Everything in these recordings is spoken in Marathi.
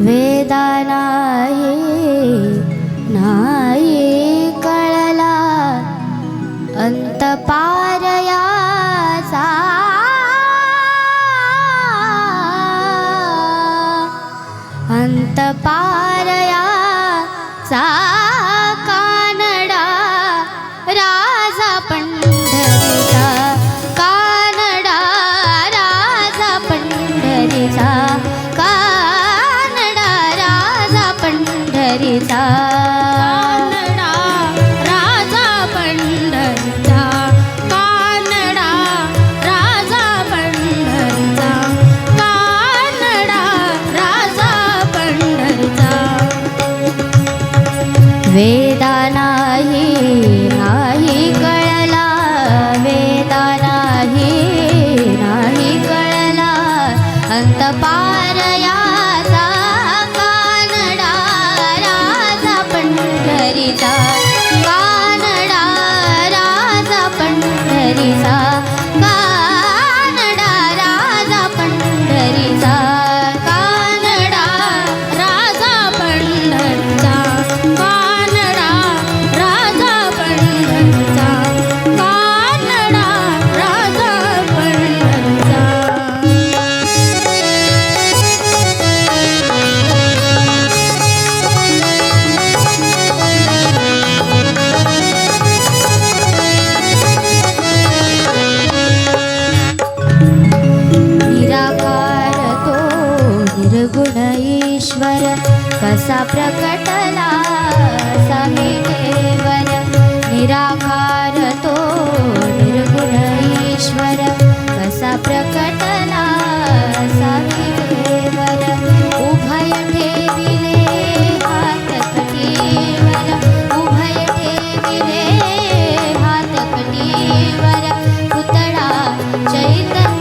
वेदा नाही नाही कळला. अंत पारयाचा अंत पारयाचा वेदा नाही नाही कळला. वेदा नाही नाही कळला. अंत पारयाचा कानडा राजा पंढरीचा कानडा राजा पंढरीचा. ईश्वर कसा प्रकटला सामी देवर? निराकार तो निर्गुण ईश्वर कसा प्रकटला सामी देवर? उभय ठेविले हात कटीवर उभय ठेविले हात कटीवर पुतळा चैतन्य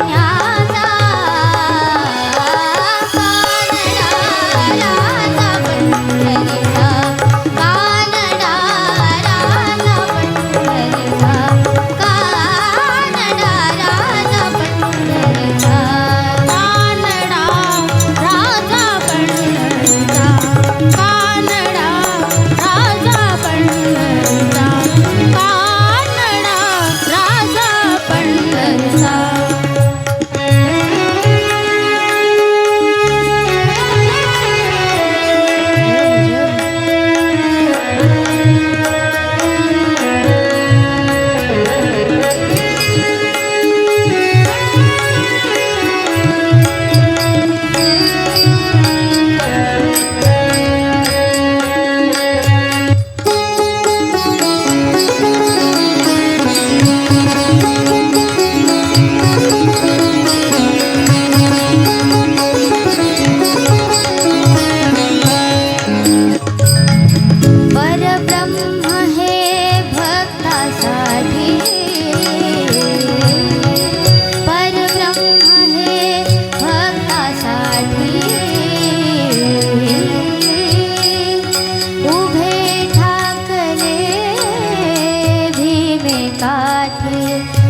काठी